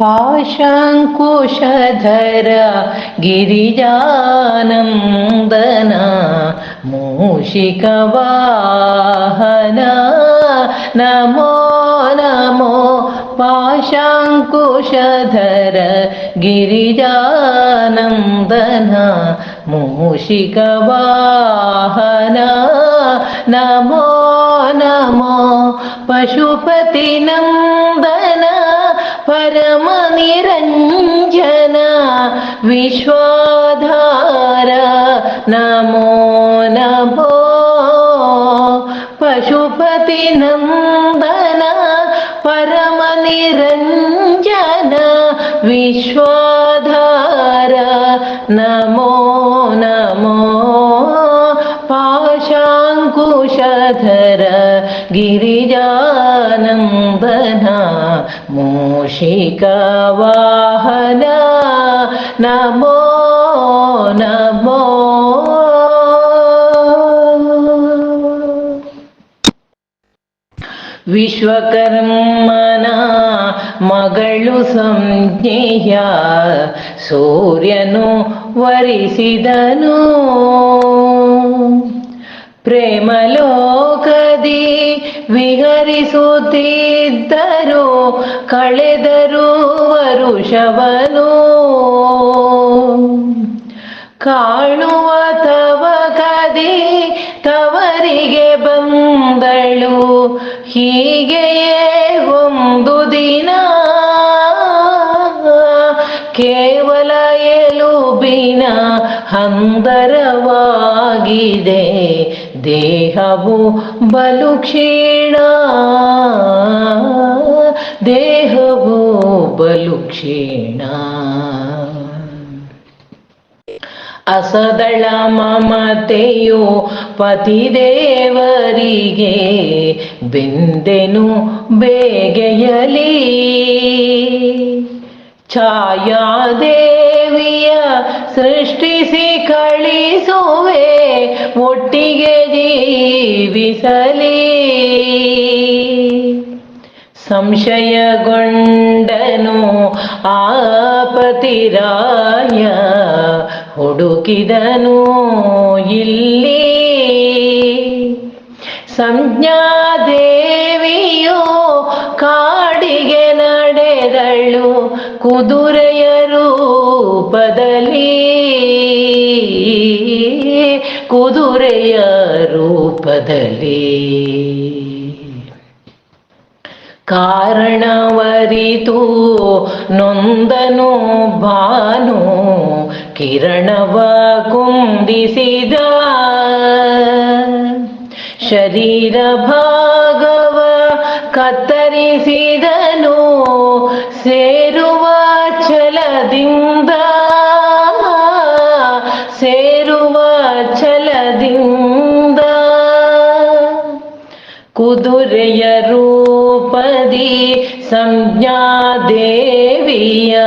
पाशाङ्कुशधर गिरिजानन्दन मूषिकवाहन। नमो नमो पाशाङ्कुशधर गिरिजानन्दन मूषिकवाहन। नमो नमो पशुपतिनन्दन నిరంజన విశ్వాధార నమో నభో పశుపతి నందన పరమ నిరంజన విశ్వాధార నమో पाशाङ्कुशधर गिरिजानन्दन मूषिकवाहन नमो नमो ವಿಶ್ವಕರ್ಮನ ಮಗಳು ಸಂಜ್ಞೆಯ ಸೂರ್ಯನು ವರಿಸಿದನು ಪ್ರೇಮಲೋಕದಿ ವಿಹರಿಸುತ್ತಿದ್ದರು ಕಳೆದರು ವರುಷವನು. ಕಾಣುವ ತವ ಕದಿ ತವರಿಗೆ ಬಂದಳು. ಹೀಗೆಯೇ ಕೇವಲ ಎಲುಬಿನ ಹಂದರವಾಗಿದೆ. ದೇಹವು ಬಲು ಕ್ಷೀಣ. ದೇಹವು ಬಲು ಕ್ಷೀಣ. ಅಸದಳ ಮಮತೆಯು ಪತಿದೇವರಿಗೆ ಬೆಂದೆನು ಬೇಗೆಯಲಿ. ಛಾಯಾದೇವಿಯ ಸೃಷ್ಟಿಸಿ ಕಳಿಸುವೆ ಒಟ್ಟಿಗೆ ಜೀವಿಸಲಿ. ಸಂಶಯಗೊಂಡನು ಆಪತಿರಾಯ ಹುಡುಕಿದನು ಇಲ್ಲಿ. ಸಂಜ್ಞಾದೇವಿಯು ಕುದುರೆಯ ರೂಪದಲ್ಲಿ. ಕುದುರೆಯ ರೂಪದಲ್ಲಿ. ಕಾರಣವರಿತು ನೊಂದನು ಭಾನು ಕಿರಣವ ಕುಂದಿಸಿದ. ಶರೀರ ಭಾಗವ ಕತ್ತರಿಸಿದನು ಸೇರುವ ಛಲದಿಂದ ಸೇರುವ ಛಲದಿಂದ. ಕುದುರೆಯ ರೂಪದಿ ಸಂಜ್ಞಾದೇವಿಯ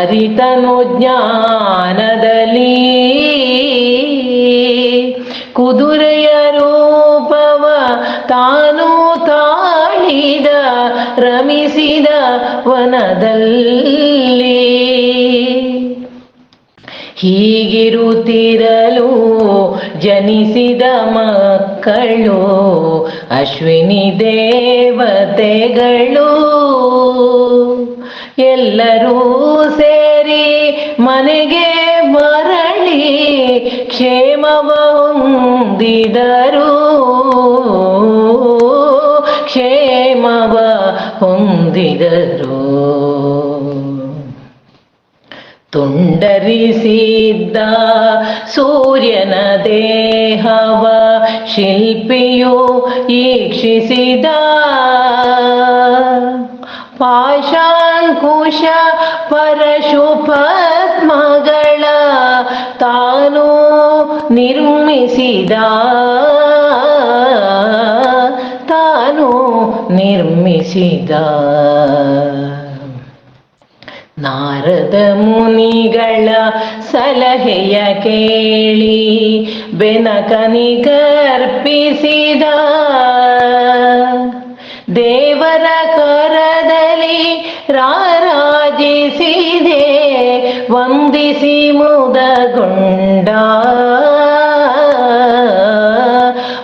ಅರಿತನು ಜ್ಞಾನದಲ್ಲಿ. ಕುದುರೆಯ ರೂಪವ ತಾನು ರಮಿಸಿದ ವನದಲ್ಲಿ ಹೀಗಿರುತ್ತಿರಲು ಜನಿಸಿದ ಮಕ್ಕಳು ಅಶ್ವಿನಿ ದೇವತೆಗಳು ಎಲ್ಲರೂ ಸೇರಿ ಮನೆಗೆ ಮರಳಿ ಕ್ಷೇಮವ ಹೊಂದಿದರು. ಹೊಂದಿದರು ತುಂಡರಿಸಿದ್ದ ಸೂರ್ಯನ ದೇಹವ ಶಿಲ್ಪಿಯು ಈಕ್ಷಿಸಿದ ಪಾಶಾಂಕುಶ ಪರಶುಪತ್ಮಗಳ ತಾನು ನಿರ್ಮಿಸಿದ. ತಾನು ನಿರ್ಮಿಸಿದ ನಾರದ ಮುನಿಗಳ ಸಲಹೆಯ ಕೇಳಿ ಬೆನಕನಿಗರ್ಪಿಸಿದ ದೇವರ ಕರದಲ್ಲಿ ರಾರಾಜಿಸುವ ಅರ್ಪಿಸಿದೆ ವಂದಿಸಿ ಮುದಗೊಂಡ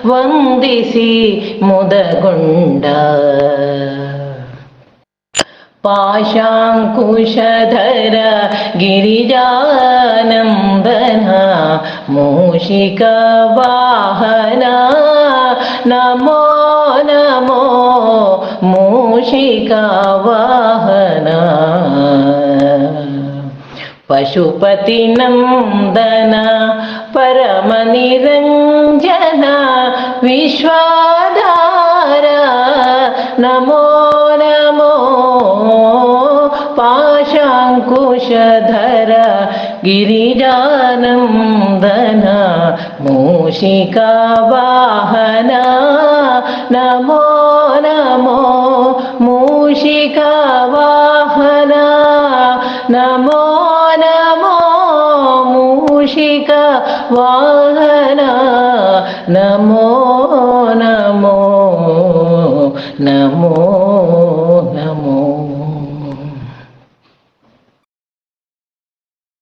ವಂದಿಸಿ ಮುದಗೊಂಡ पाशाङ्कुशधर गिरिजानन्दना मूषिकवाहना नमो नमो मूषिकवाहना। पशुपतिनन्दन परमनिरञ्जन विश्वाधार नमो नमो ധర ഗിരിജാനന്ദന മൂഷികാവാഹന. നമോ നമോ മൂഷികാവാഹന. നമോ നമോ മൂഷിക വാഹന നമോ നമോ നമോ